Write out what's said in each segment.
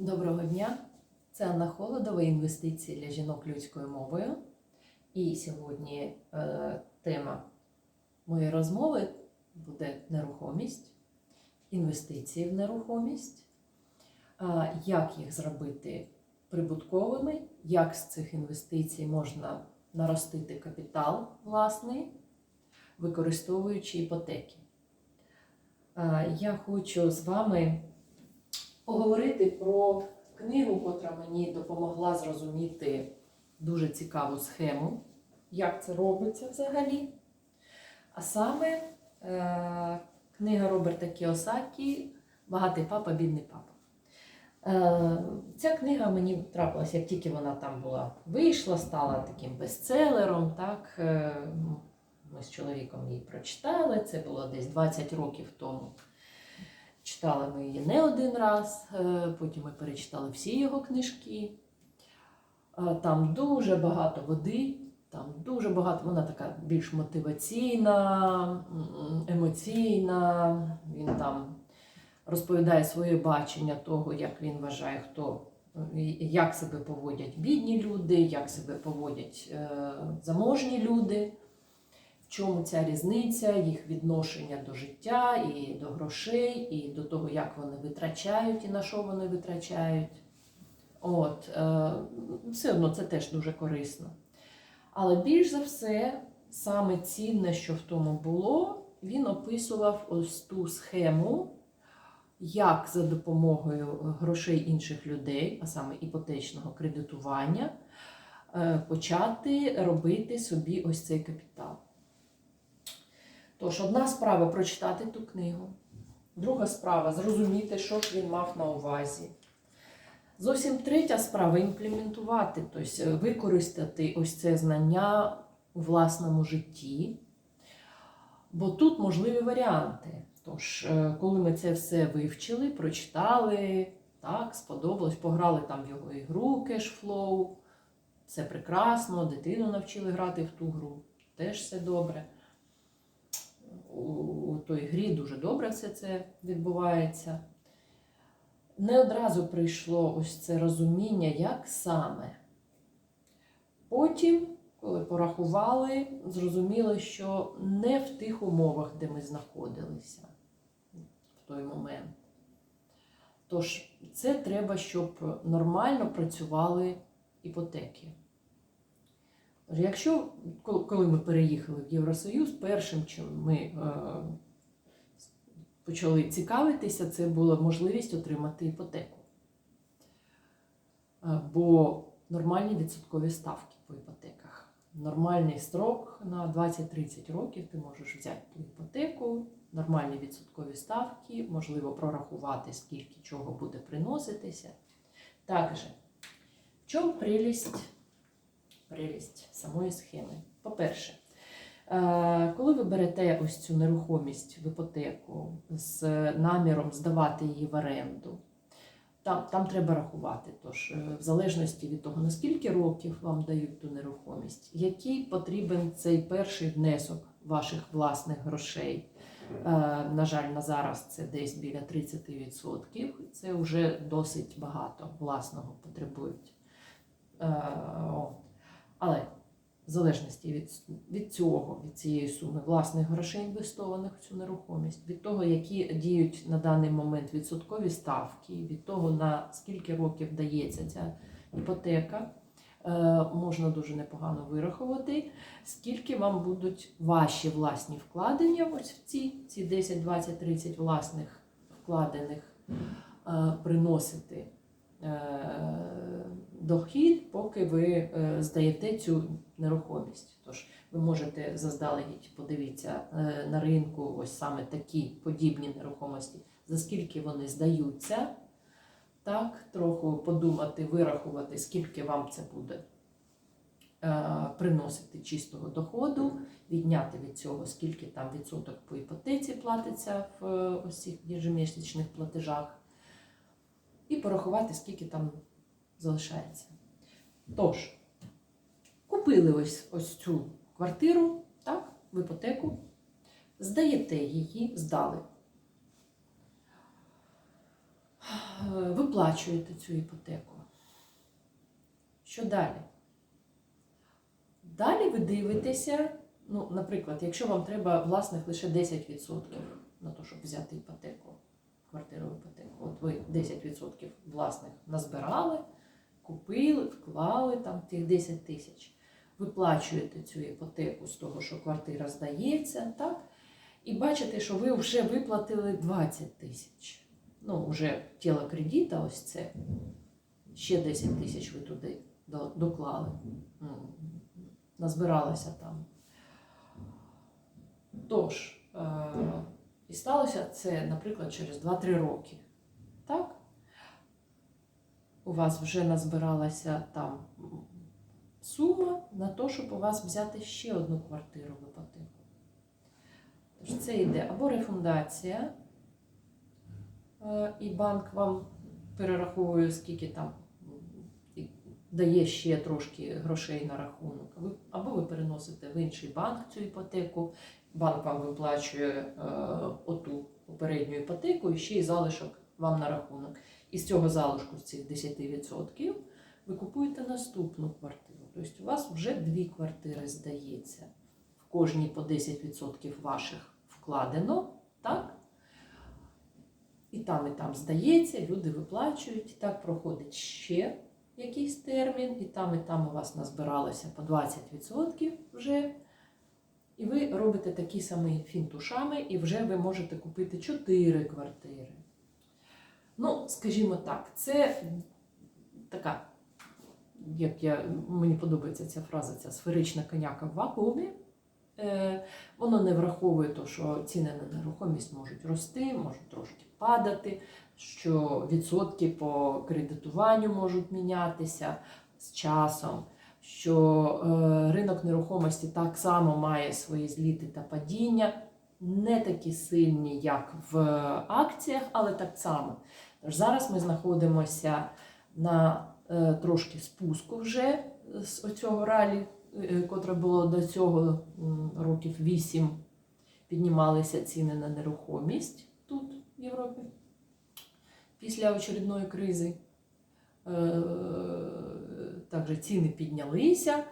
Доброго дня! Це Анна Холодова, інвестиції для жінок людською мовою. І сьогодні е, тема моєї розмови буде нерухомість, інвестиції в нерухомість, е, як їх зробити прибутковими, як з цих інвестицій можна наростити капітал власний, використовуючи іпотеки. Е, я хочу з вами поговорити про книгу, котра мені допомогла зрозуміти дуже цікаву схему, як це робиться взагалі. А саме е, книга Роберта Кіосакі Багатий папа, бідний папа. Е, ця книга мені трапилася, як тільки вона там була вийшла, стала таким бестселером. Так, е, ми з чоловіком її прочитали. Це було десь 20 років тому. Читали ми її не один раз, е, потім ми перечитали всі його книжки. Е, Там дуже багато води, там дуже багато, вона така більш мотиваційна, емоційна. Він там розповідає своє бачення того, як він вважає, хто, як себе поводять бідні люди, як себе поводять е, заможні люди в чому ця різниця, їх відношення до життя і до грошей, і до того, як вони витрачають і на що вони витрачають. От, е, все одно це теж дуже корисно. Але більш за все, саме цінне, що в тому було, він описував ось ту схему, як за допомогою грошей інших людей, а саме іпотечного кредитування, е, почати робити собі ось цей капітал. Тож, одна справа прочитати ту книгу, друга справа зрозуміти, що ж він мав на увазі. Зовсім третя справа імплементувати, тобто використати ось це знання у власному житті. Бо тут можливі варіанти. Тож, е, коли ми це все вивчили, прочитали, так, сподобалось, пограли там в його ігру Cashflow, все прекрасно, дитину навчили грати в ту гру, теж все добре у той грі дуже добре все це відбувається. Не одразу прийшло ось це розуміння, як саме. Потім, коли порахували, зрозуміли, що не в тих умовах, де ми знаходилися в той момент. Тож, це треба, щоб нормально працювали іпотеки. Якщо коли ми переїхали в Євросоюз, першим, чим ми е, почали цікавитися, це була можливість отримати іпотеку. Е, Бо нормальні відсоткові ставки по іпотеках. Нормальний строк на 20-30 років ти можеш взяти ту іпотеку, нормальні відсоткові ставки, можливо прорахувати, скільки чого буде приноситися. Також, в чому прелість? Прелість самої схеми. По-перше, е, коли ви берете ось цю нерухомість в іпотеку з наміром здавати її в оренду, там там треба рахувати. Тож, е, в залежності від того, наскільки років вам дають ту нерухомість, який потрібен цей перший внесок ваших власних грошей. Е, На жаль, на зараз це десь біля 30%. Це вже досить багато власного потребують. Але в залежності від від цього, від цієї суми власних грошей інвестованих в цю нерухомість, від того, які діють на даний момент відсоткові ставки, від того, на скільки років дається ця іпотека, е, можна дуже непогано вирахувати, скільки вам будуть ваші власні вкладення, ось в ці, ці 10, 20, 30 власних вкладених е, приносити. Е, дохід, поки ви е, здаєте цю нерухомість. Тож ви можете заздалегідь подивитися е, на ринку ось саме такі подібні нерухомості, за скільки вони здаються. Так, трохи подумати, вирахувати, скільки вам це буде приносити чистого доходу, відняти від цього, скільки там відсоток по іпотеці платиться в ось цих платежах і порахувати, скільки там залишається. Тож, купили ось ось цю квартиру, так, в іпотеку, здаєте її, здали. Виплачуєте цю іпотеку. Що далі? Далі ви дивитеся, ну, наприклад, якщо вам треба власних лише 10% на те, щоб взяти іпотеку, квартиру іпотеку, от ви 10% власних назбирали, купили, вклали там тих 10 тисяч, виплачуєте цю іпотеку з того, що квартира здається, так? І бачите, що ви вже виплатили 20 тисяч. Ну, вже тіло кредита, ось це. Ще 10 тисяч ви туди доклали. М, Назбиралося там. Тож, е- і сталося це, наприклад, через 2-3 роки. Так? У вас вже назбиралася там сума на те, щоб у вас взяти ще одну квартиру в іпотеку. Тож це йде або рефундація, е, і банк вам перераховує, скільки там дає ще трошки грошей на рахунок. Або ви переносите в інший банк цю іпотеку, банк вам виплачує е, оту попередню іпотеку і ще й залишок вам на рахунок. І з цього залишку, з цих 10%, ви купуєте наступну квартиру. Тобто у вас вже дві квартири здається. В кожній по 10% ваших вкладено, так? І там, і там здається, люди виплачують, і так проходить ще якийсь термін, і там, і там у вас назбиралося по 20% вже. І ви робите такі самі фінтушами, і вже ви можете купити 4 квартири. Ну, скажімо так, це така, як я, мені подобається ця фраза, ця сферична коняка в вакуумі. Е, воно не враховує те, що ціни на нерухомість можуть рости, можуть трошки падати, що відсотки по кредитуванню можуть мінятися з часом, що е, ринок нерухомості так само має свої зліти та падіння, не такі сильні, як в акціях, але так само. Зараз ми знаходимося на е, трошки спуску вже з оцього ралі, е, котре було до цього років 8, піднімалися ціни на нерухомість тут, в Європі, після очередної кризи. Е, Також ціни піднялися.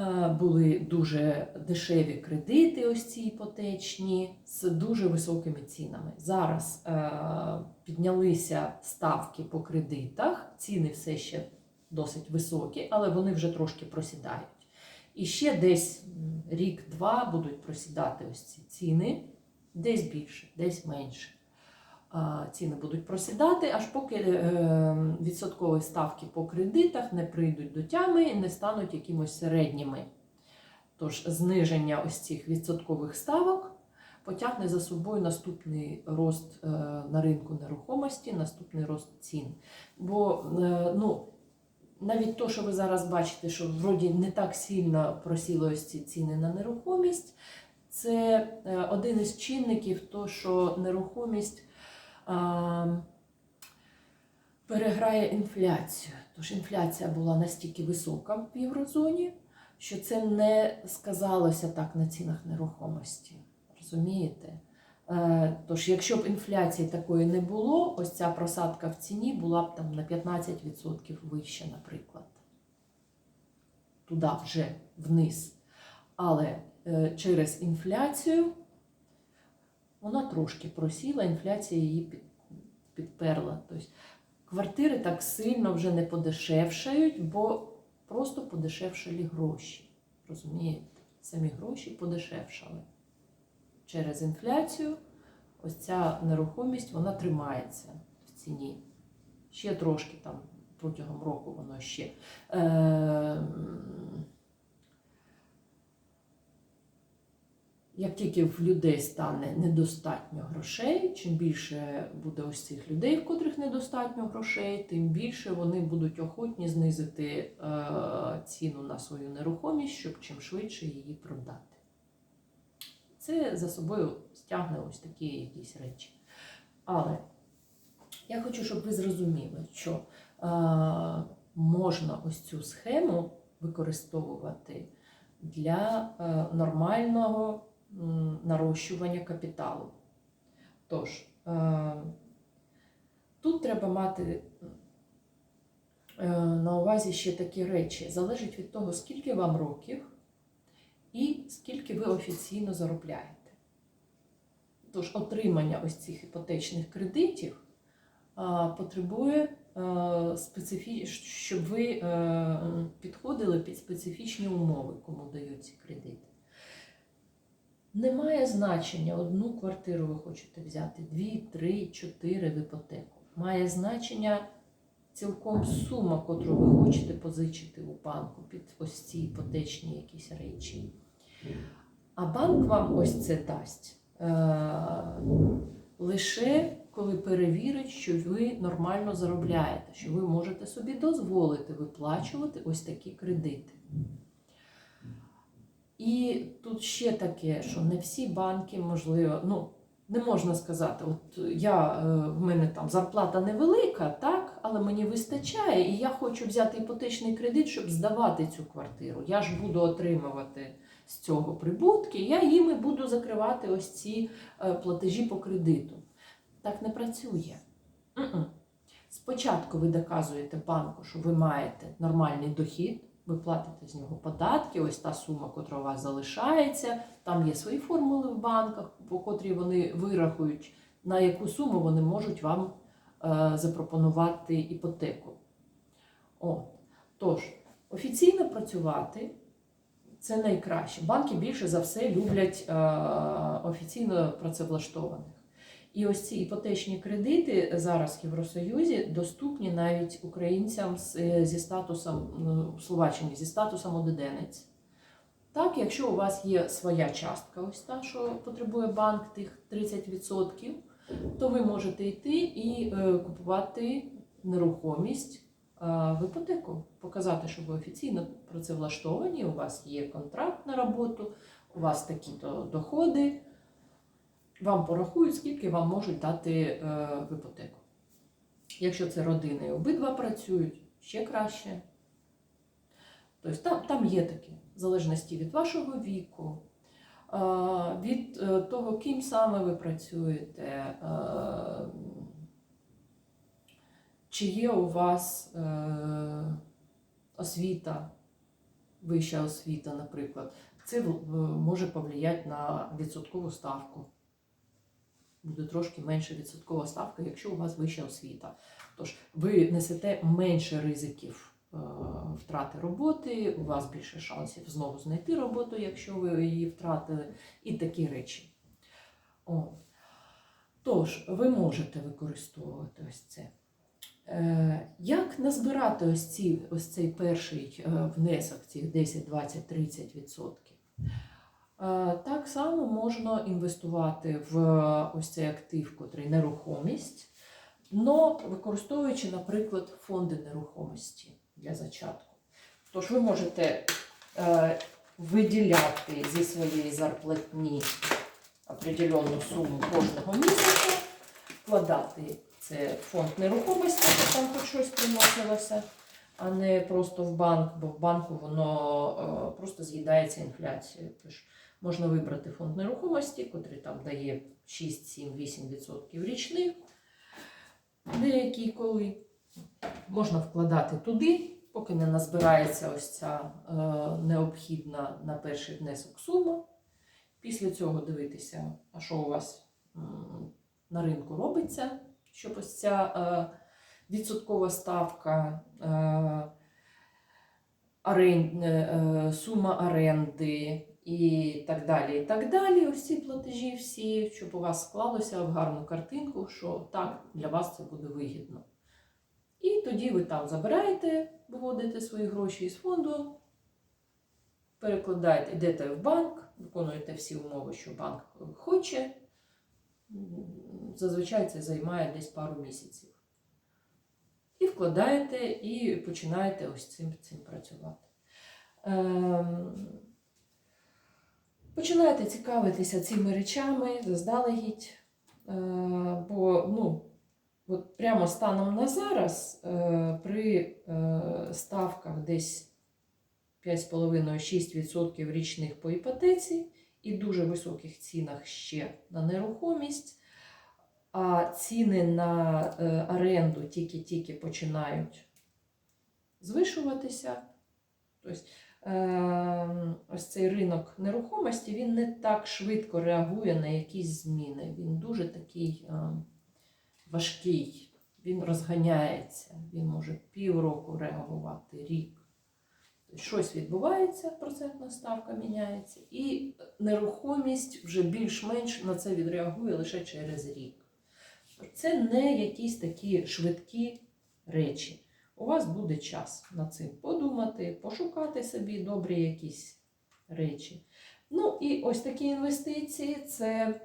Е, Були дуже дешеві кредити, ось ці іпотечні, з дуже високими цінами. Зараз е, піднялися ставки по кредитах, ціни все ще досить високі, але вони вже трошки просідають. І ще десь рік-два будуть просідати ось ці ціни, десь більше, десь менше. Ціни будуть просідати, аж поки е, відсоткові ставки по кредитах не прийдуть до тями і не стануть якимось середніми. Тож зниження ось цих відсоткових ставок потягне за собою наступний рост е, на ринку нерухомості, наступний рост цін. Бо е, ну, навіть то, що ви зараз бачите, що вроді не так сильно просіли ось ці ціни на нерухомість, це один із чинників, то, що нерухомість переграє інфляцію. Тож інфляція була настільки висока в єврозоні, що це не сказалося так на цінах нерухомості. Розумієте? Е, Тож, якщо б інфляції такої не було, ось ця просадка в ціні була б там на 15% вища, наприклад. Туди вже вниз. Але е, через інфляцію вона трошки просіла, інфляція її під, підперла. Тобто квартири так сильно вже не подешевшають, бо просто подешевшали гроші. Розумієте? Самі гроші подешевшали. Через інфляцію ось ця нерухомість вона тримається в ціні. Ще трошки там протягом року воно ще. Е, як тільки в людей стане недостатньо грошей, чим більше буде ось цих людей, в котрих недостатньо грошей, тим більше вони будуть охотні знизити е, ціну на свою нерухомість, щоб чим швидше її продати. Це за собою стягне ось такі якісь речі. Але я хочу, щоб ви зрозуміли, що е, можна ось цю схему використовувати для е, нормального нарощування капіталу. Тож, е, тут треба мати е, на увазі ще такі речі. Залежить від того, скільки вам років і скільки ви офіційно заробляєте. Тож отримання ось цих іпотечних кредитів потребує е, щоб ви підходили під специфічні умови, кому дають ці кредити. Немає значення, одну квартиру ви хочете взяти, дві, три, чотири в іпотеку. Має значення цілком сума, котру ви хочете позичити у банку під ось ці іпотечні якісь речі. А банк вам ось це дасть е- лише коли перевірить, що ви нормально заробляєте, що ви можете собі дозволити виплачувати ось такі кредити. І тут ще таке, що не всі банки, можливо, ну, не можна сказати, от я, е, в мене там зарплата невелика, так, але мені вистачає, і я хочу взяти іпотечний кредит, щоб здавати цю квартиру. Я ж буду отримувати з цього прибутки, я їм і буду закривати ось ці е, платежі по кредиту. Так не працює. Спочатку ви доказуєте банку, що ви маєте нормальний дохід, ви платите з нього податки, ось та сума, котра у вас залишається. Там є свої формули в банках, по котрій вони вирахують, на яку суму вони можуть вам е, запропонувати іпотеку. От. Тож, офіційно працювати це найкраще. Банки більше за все люблять е, офіційно працевлаштованих. І ось ці іпотечні кредити зараз в Євросоюзі доступні навіть українцям е, зі статусом ну, в Словаччині зі статусом одеденець. Так, якщо у вас є своя частка, ось та, що потребує банк тих 30%, то ви можете йти і е, купувати нерухомість е, в іпотеку, показати, що ви офіційно працевлаштовані, у вас є контракт на роботу, у вас такі-то доходи вам порахують, скільки вам можуть дати е, в іпотеку. Якщо це родини і обидва працюють, ще краще. Тобто там, там є таке, в залежності від вашого віку, е, від е, того, ким саме ви працюєте, чи є у вас освіта, вища освіта, наприклад, це може повлияти на відсоткову ставку буде трошки менша відсоткова ставка, якщо у вас вища освіта. Тож ви несете менше ризиків е, втрати роботи, у вас більше шансів знову знайти роботу, якщо ви її втратили, і такі речі. О. Тож, ви можете використовувати ось це. Е, Як назбирати ось, ці, ось цей перший е, внесок, цих 10, 20, 30 відсотків? Е, Так само можна інвестувати в ось цей актив, котрий нерухомість, но використовуючи, наприклад, фонди нерухомості для зачатку. Тож ви можете е, виділяти зі своєї зарплатні определенну суму кожного місяця, вкладати це фонд нерухомості, щоб там хоч щось приносилося, а не просто в банк, бо в банку воно е, просто з'їдається інфляцією. Можна вибрати фонд нерухомості, котрий там дає 6, 7, 8% річних, деякі коли можна вкладати туди, поки не назбирається ось ця е, необхідна на перший внесок сума. Після цього дивитися, а що у вас на ринку робиться, щоб ось ця е, відсоткова ставка, е, сума оренди і так далі. І так далі. Ці платежі всі, щоб у вас склалося в гарну картинку, що так, для вас це буде вигідно. І тоді ви там забираєте, виводите свої гроші із фонду, перекладаєте, йдете в банк, виконуєте всі умови, що банк хоче. Зазвичай це займає десь пару місяців. І вкладаєте, і починаєте ось цим, цим працювати. Ем, Починаєте цікавитися цими речами заздалегідь, е, бо ну, от прямо станом на зараз е, при е, ставках десь 5,5-6% річних по іпотеці і дуже високих цінах ще на нерухомість, а ціни на оренду тільки-тільки починають звишуватися. Тобто, е, ось цей ринок нерухомості він не так швидко реагує на якісь зміни. Він дуже такий е, важкий, він розганяється, він може півроку реагувати, рік. Тобто щось відбувається, процентна ставка міняється, і нерухомість вже більш-менш на це відреагує лише через рік. Це не якісь такі швидкі речі. У вас буде час над цим подумати, пошукати собі добрі якісь речі. Ну і ось такі інвестиції це,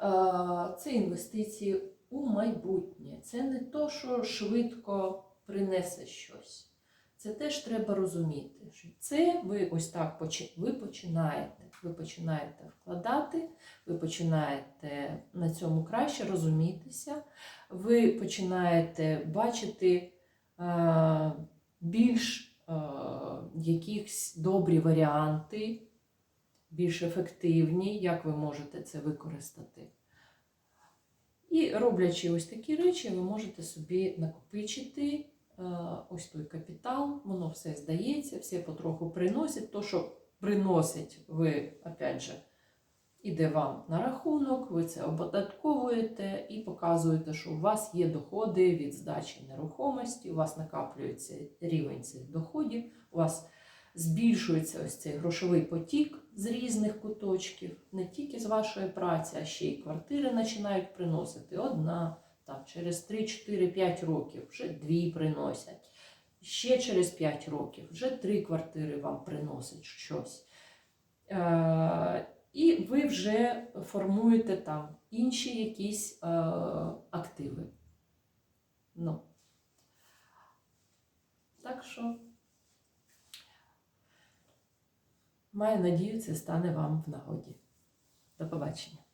е, це інвестиції у майбутнє. Це не то, що швидко принесе щось. Це теж треба розуміти, що це ви ось так ви починаєте. Ви починаєте вкладати, ви починаєте на цьому краще розумітися, ви починаєте бачити е, більш е, якісь добрі варіанти, більш ефективні, як ви можете це використати. І роблячи ось такі речі, ви можете собі накопичити ось той капітал, воно все здається, все потроху приносить. То, що приносить, ви, опять же, іде вам на рахунок, ви це оподатковуєте і показуєте, що у вас є доходи від здачі нерухомості, у вас накаплюється рівень цих доходів, у вас збільшується ось цей грошовий потік з різних куточків, не тільки з вашої праці, а ще й квартири починають приносити одна, там через 3-4-5 років вже дві приносять. Ще через 5 років вже три квартири вам приносять щось. Е, і ви вже формуєте там інші якісь е, активи. Ну. Так що маю надію, це стане вам в нагоді. До побачення.